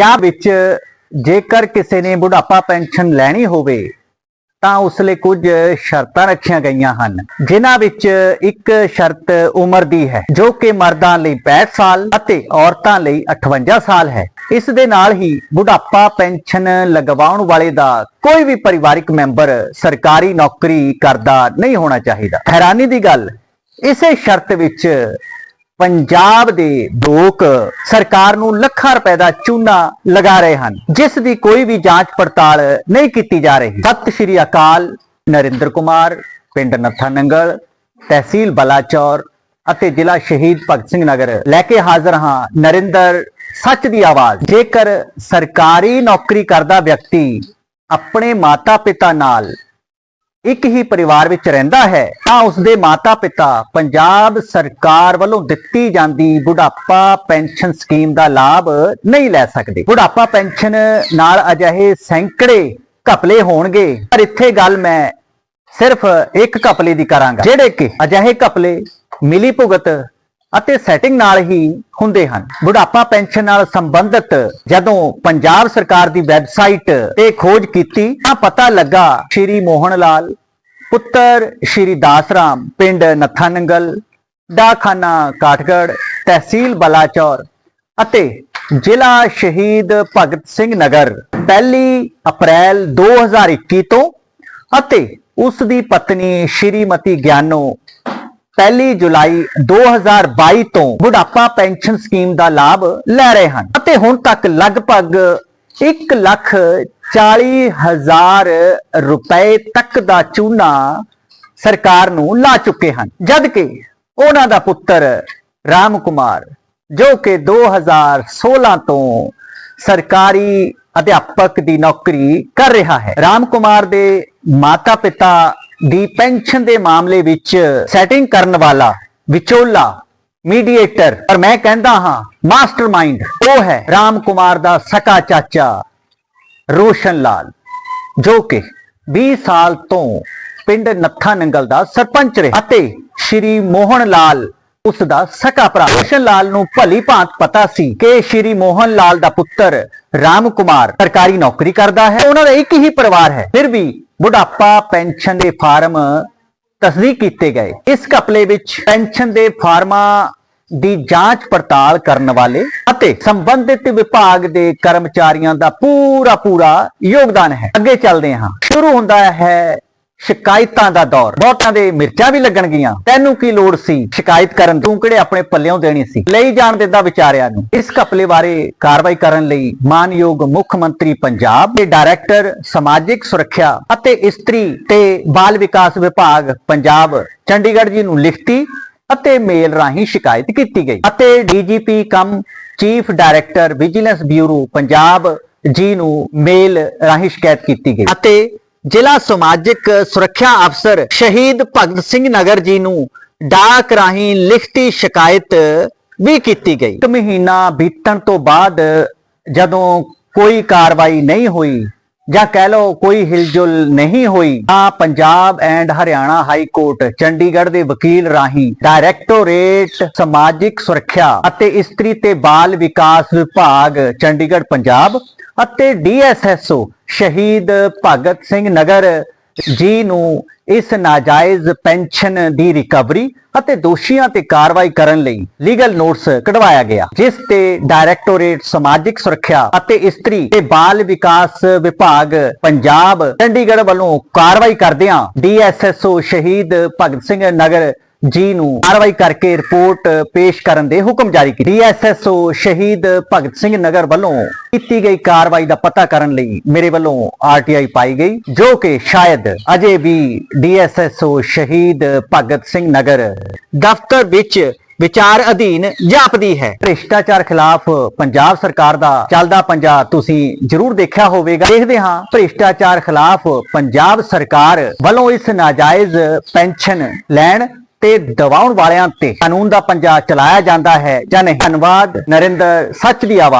ਕਿਆ ਵਿੱਚ ਜੇਕਰ ਕਿਸੇ ਨੇ ਬੁਢਾਪਾ ਪੈਨਸ਼ਨ ਲੈਣੀ ਹੋਵੇ, ਤਾਂ ਉਸ ਲਈ ਕੁਝ ਸ਼ਰਤਾਂ ਰੱਖੀਆਂ ਗਈਆਂ ਹਨ। ਜਿਨ੍ਹਾਂ ਵਿੱਚ ਇੱਕ ਸ਼ਰਤ ਉਮਰ ਦੀ ਹੈ, ਜੋ ਕਿ ਮਰਦਾਂ ਲਈ 65 ਸਾਲ ਅਤੇ ਔਰਤਾਂ ਲਈ 58 ਸਾਲ ਹੈ। ਇਸ ਦੇ ਨਾਲ ਹੀ ਬੁਢਾਪਾ ਪੈਨਸ਼ਨ ਲਗਵਾਉਣ ਵਾਲੇ ਦਾ ਕੋਈ ਵੀ ਪਰਿਵਾਰਿਕ ਮੈਂਬਰ ਸਰਕਾਰੀ ਨੌਕਰੀ ਕਰਦਾ ਨਹੀਂ ਹੋਣਾ ਚਾਹੀਦਾ। ਹੈਰਾਨੀ ਦੀ ਗੱਲ, ਇਸੇ ਸ਼ਰਤ ਵਿੱਚ ਪੰਜਾਬ ਦੇ ਲੋਕ ਸਰਕਾਰ ਨੂੰ ਲੱਖਾਂ ਰੁਪਏ ਦਾ ਚੂਨਾ ਲਗਾ ਰਹੇ ਹਨ, ਜਿਸ ਦੀ ਕੋਈ ਵੀ ਜਾਂਚ ਪੜਤਾਲ ਨਹੀਂ ਕੀਤੀ ਜਾ ਰਹੀ। ਸਤਿ ਸ਼੍ਰੀ ਅਕਾਲ, ਨਰਿੰਦਰ ਕੁਮਾਰ, ਪਿੰਡ ਨੱਥਾ ਨੰਗਲ, ਤਹਿਸੀਲ ਬਲਾਚੌਰ ਅਤੇ ਜ਼ਿਲ੍ਹਾ ਸ਼ਹੀਦ ਭਗਤ ਸਿੰਘ ਨਗਰ। ਲੈ ਕੇ ਹਾਜ਼ਰ ਹਾਂ ਨਰਿੰਦਰ, ਸੱਚ ਦੀ ਆਵਾਜ਼। ਜੇਕਰ ਸਰਕਾਰੀ ਨੌਕਰੀ ਕਰਦਾ ਵਿਅਕਤੀ ਆਪਣੇ ਮਾਤਾ-ਪਿਤਾ ਨਾਲ ਇੱਕ ਹੀ ਪਰਿਵਾਰ ਵਿੱਚ ਰਹਿੰਦਾ ਹੈ, ਤਾਂ ਉਸਦੇ ਮਾਤਾ-ਪਿਤਾ ਪੰਜਾਬ ਸਰਕਾਰ ਵੱਲੋਂ ਦਿੱਤੀ ਜਾਂਦੀ ਬੁਢਾਪਾ ਪੈਨਸ਼ਨ ਸਕੀਮ ਦਾ ਲਾਭ ਨਹੀਂ ਲੈ ਸਕਦੇ। ਬੁਢਾਪਾ ਪੈਨਸ਼ਨ ਨਾਲ ਅਜਿਹੇ ਸੈਂਕੜੇ ਘਪਲੇ ਹੋਣਗੇ, ਪਰ ਇੱਥੇ ਗੱਲ ਮੈਂ ਸਿਰਫ ਇੱਕ ਘਪਲੇ ਦੀ ਕਰਾਂਗਾ, ਜਿਹੜੇ ਕਿ ਅਜਿਹੇ ਘਪਲੇ ਮਿਲੀ ਭੁਗਤ ਅਤੇ ਸੈਟਿੰਗ ਨਾਲ ਹੀ ਹੁੰਦੇ ਹਨ। ਬੁਢਾਪਾ ਪੈਨਸ਼ਨ ਨਾਲ ਸੰਬੰਧਿਤ ਜਦੋਂ ਪੰਜਾਬ ਸਰਕਾਰ ਦੀ ਵੈਬਸਾਈਟ ਤੇ ਖੋਜ ਕੀਤੀ ਤਾਂ ਪਤਾ ਲੱਗਾ ਸ਼੍ਰੀ ਮੋਹਨ ਲਾਲ ਪੁੱਤਰ ਸ਼੍ਰੀ ਦਾਸਰਾਮ, ਪਿੰਡ ਨੱਥਾਨੰਗਲ ਡਾਖਾਨਾ ਕਾਠਗੜ ਤਹਿਸੀਲ ਬਲਾਚੌਰ ਅਤੇ ਜ਼ਿਲ੍ਹਾ ਸ਼ਹੀਦ ਭਗਤ ਸਿੰਘ ਨਗਰ ਪਹਿਲੀ ਅਪ੍ਰੈਲ 2021 ਤੋਂ ਅਤੇ ਉਸ ਦੀ ਪਤਨੀ ਸ਼੍ਰੀਮਤੀ ਗਿਆਨੋ ਪਹਿਲੀ ਜੁਲਾਈ 2022 ਤੋਂ ਬੁਢਾਪਾ ਪੈਨਸ਼ਨ ਸਕੀਮ ਦਾ ਲਾਭ ਲੈ ਰਹੇ ਹਨ। ਅਤੇ ਹੁਣ ਤੱਕ ਲਗਭਗ 1 ਲੱਖ 40 ਹਜ਼ਾਰ ਰੁਪਏ ਤੱਕ ਦਾ ਚੂਨਾ ਸਰਕਾਰ ਨੂੰ ਲਾ ਚੁੱਕੇ ਹਨ। ਜਦ ਕਿ ਉਹਨਾਂ ਦਾ ਪੁੱਤਰ ਰਾਮ ਕੁਮਾਰ, ਜੋ ਕਿ 2016 ਤੋਂ ਸਰਕਾਰੀ ਅਧਿਆਪਕ ਦੀ ਨੌਕਰੀ ਕਰ ਰਿਹਾ ਹੈ। ਰਾਮ ਕੁਮਾਰ ਦੇ ਮਾਤਾ-ਪਿਤਾ ਦੀ ਪੈਨਸ਼ਨ ਦੇ ਮਾਮਲੇ ਵਿੱਚ ਸੈਟਿੰਗ ਕਰਨ ਵਾਲਾ, ਵਿਚੋਲਾ ਮੀਡੀਏਟਰ ਪਰ ਮੈਂ ਕਹਿੰਦਾ ਹਾਂ ਮਾਸਟਰਮਾਈਂਡ ਉਹ ਹੈ ਰਾਮ ਕੁਮਾਰ ਦਾ ਸਕਾ ਚਾਚਾ, ਰੋਸ਼ਨ ਲਾਲ, ਜੋ ਕਿ 20 ਸਾਲ ਤੋਂ ਪਿੰਡ ਨੱਥਾ ਨੰਗਲ ਦਾ ਸਰਪੰਚ ਰਿਹਾ ਅਤੇ ਸ਼੍ਰੀ ਮੋਹਨ ਲਾਲ ਉਸ ਦਾ ਸਕਾ ਭਰਾ ਰੋਸ਼ਨ ਲਾਲ ਨੂੰ ਭਲੀ ਭਾਂਤ ਪਤਾ ਸੀ ਕਿ ਸ਼੍ਰੀ ਮੋਹਨ ਲਾਲ ਦਾ ਪੁੱਤਰ ਰਾਮ ਕੁਮਾਰ ਸਰਕਾਰੀ ਨੌਕਰੀ ਕਰਦਾ ਹੈ। ਉਹਨਾਂ ਦਾ ਇੱਕ ਹੀ ਪਰਿਵਾਰ ਹੈ। ਫਿਰ ਵੀ ਬੁਢਾਪਾ ਪੈਨਸ਼ਨ ਦੇ ਫਾਰਮ ਤਸਦੀਕ ਕੀਤੇ ਗਏ। ਇਸ ਘਪਲੇ ਵਿੱਚ ਪੈਨਸ਼ਨ ਦੇ ਫਾਰਮਾਂ ਦੀ ਜਾਂਚ ਪੜਤਾਲ ਕਰਨ ਵਾਲੇ ਅਤੇ ਸੰਬੰਧਿਤ ਵਿਭਾਗ ਦੇ ਕਰਮਚਾਰੀਆਂ ਦਾ ਪੂਰਾ ਪੂਰਾ ਯੋਗਦਾਨ ਹੈ। ਅੱਗੇ ਚੱਲਦੇ ਹਾਂ। ਸ਼ੁਰੂ ਹੁੰਦਾ ਹੈ ਸ਼ਿਕਾਇਤਾਂ ਦਾ ਦੌਰ। ਬਹੁਤਾਂ ਦੇ ਮਿਰਚਾਂ ਵੀ ਲੱਗਣਗੀਆਂ। ਤੈਨੂੰ ਕੀ ਲੋੜ ਸੀ ਸ਼ਿਕਾਇਤ ਕਰਨ ਤੂੰ ਕਿਹੜੇ ਆਪਣੇ ਪੱਲਿਓਂ ਦੇਣੀ ਸੀ? ਲਈ ਜਾਣ ਦਿੰਦਾ ਵਿਚਾਰਿਆਂ ਨੂੰ। ਇਸ ਘਪਲੇ ਬਾਰੇ ਕਾਰਵਾਈ ਕਰਨ ਲਈ ਮਾਨਯੋਗ ਮੁੱਖ ਮੰਤਰੀ ਪੰਜਾਬ ਦੇ ਡਾਇਰੈਕਟਰ, ਸਮਾਜਿਕ ਸੁਰੱਖਿਆ ਅਤੇ ਇਸਤਰੀ ਤੇ ਬਾਲ ਵਿਕਾਸ ਵਿਭਾਗ ਪੰਜਾਬ ਚੰਡੀਗੜ੍ਹ ਜੀ ਨੂੰ ਲਿਖਤੀ ਅਤੇ ਮੇਲ ਰਾਹੀਂ ਸ਼ਿਕਾਇਤ ਕੀਤੀ ਗਈ। ਅਤੇ DGP cum chief director vigilance bureau Punjab ji ਨੂੰ ਮੇਲ ਰਾਹੀਂ ਸ਼ਿਕਾਇਤ ਕੀਤੀ ਗਈ। ਅਤੇ ਜ਼ਿਲ੍ਹਾ ਸਮਾਜਿਕ ਸੁਰੱਖਿਆ ਅਫਸਰ ਸ਼ਹੀਦ ਭਗਤ ਸਿੰਘ ਨਗਰ ਜੀ ਨੂੰ ਡਾਕ ਰਾਹੀਂ ਲਿਖਤੀ ਸ਼ਿਕਾਇਤ ਵੀ ਕੀਤੀ ਗਈ। ਇੱਕ ਮਹੀਨਾ ਬੀਤਣ ਤੋਂ ਬਾਅਦ ਜਦੋਂ ਕੋਈ ਕਾਰਵਾਈ ਨਹੀਂ ਹੋਈ ਜਾਂ ਕਹਿ ਲਓ ਕੋਈ ਹਿਲਜੁਲ ਨਹੀਂ ਹੋਈ, ਤਾਂ Punjab and Haryana high court Chandigarh ਦੇ ਵਕੀਲ ਰਾਹੀਂ ਡਾਇਰੈਕਟੋਰੇਟ ਸਮਾਜਿਕ ਸੁਰੱਖਿਆ ਅਤੇ ਇਸਤਰੀ ਤੇ ਬਾਲ ਵਿਕਾਸ ਵਿਭਾਗ ਚੰਡੀਗੜ੍ਹ, ਪੰਜਾਬ ਅਤੇ ਡੀਐਸਐਸਓ ਸ਼ਹੀਦ ਭਗਤ ਸਿੰਘ ਨਗਰ ਜੀ ਨੂੰ ਇਸ ਨਾਜਾਇਜ਼ ਪੈਨਸ਼ਨ ਦੀ ਰਿਕਵਰੀ ਅਤੇ ਦੋਸ਼ੀਆਂ ਤੇ ਕਾਰਵਾਈ ਕਰਨ ਲਈ ਲੀਗਲ ਨੋਟਿਸ ਕਢਵਾਇਆ ਗਿਆ, ਜਿਸ ਤੇ ਡਾਇਰੈਕਟੋਰੇਟ ਸਮਾਜਿਕ ਸੁਰੱਖਿਆ ਅਤੇ ਇਸਤਰੀ ਤੇ ਬਾਲ ਵਿਕਾਸ ਵਿਭਾਗ ਪੰਜਾਬ ਚੰਡੀਗੜ੍ਹ ਵੱਲੋਂ ਕਾਰਵਾਈ ਕਰਦਿਆਂ ਡੀਐਸਐਸਓ ਸ਼ਹੀਦ ਭਗਤ ਸਿੰਘ ਨਗਰ ਜੀ ਨੂੰ ਕਾਰਵਾਈ ਕਰਕੇ ਰਿਪੋਰਟ ਪੇਸ਼ ਕਰਨ ਦੇ ਹੁਕਮ ਜਾਰੀ ਕੀਤੇ। ਡੀਐਸਐਸਓ ਸ਼ਹੀਦ ਭਗਤ ਸਿੰਘ ਨਗਰ ਵੱਲੋਂ ਕੀਤੀ ਗਈ ਕਾਰਵਾਈ ਦਾ ਪਤਾ ਕਰਨ ਲਈ ਮੇਰੇ ਵੱਲੋਂ ਆਰਟੀਆਈ ਪਾਈ ਗਈ, ਜੋ ਕਿ ਸ਼ਾਇਦ ਅਜੇ ਵੀ ਡੀਐਸਐਸਓ ਸ਼ਹੀਦ ਭਗਤ ਸਿੰਘ ਨਗਰ ਦਫ਼ਤਰ ਵਿੱਚ ਵਿਚਾਰ ਅਧੀਨ ਜਾਪਦੀ ਹੈ। ਭ੍ਰਿਸ਼ਟਾਚਾਰ ਖਿਲਾਫ ਪੰਜਾਬ ਸਰਕਾਰ ਦਾ ਚੱਲਦਾ ਪੰਜਾਬ ਤੁਸੀਂ ਜ਼ਰੂਰ ਦੇਖਿਆ ਹੋਵੇਗਾ। ਦੇਖਦੇ ਹਾਂ ਭ੍ਰਿਸ਼ਟਾਚਾਰ ਖਿਲਾਫ ਪੰਜਾਬ ਸਰਕਾਰ ਵੱਲੋਂ ਇਸ ਨਾਜਾਇਜ਼ ਪੈਨਸ਼ਨ ਲੈਣ ਤੇ ਦਬਾਉਣ ਵਾਲਿਆਂ ਤੇ ਕਾਨੂੰਨ ਦਾ ਪੰਜਾ ਚਲਾਇਆ ਜਾਂਦਾ ਹੈ ਜਾਂ ਨਹੀਂ? ਧੰਨਵਾਦ, ਨਰਿੰਦਰ, ਸੱਚ ਦੀ ਆਵਾਜ਼।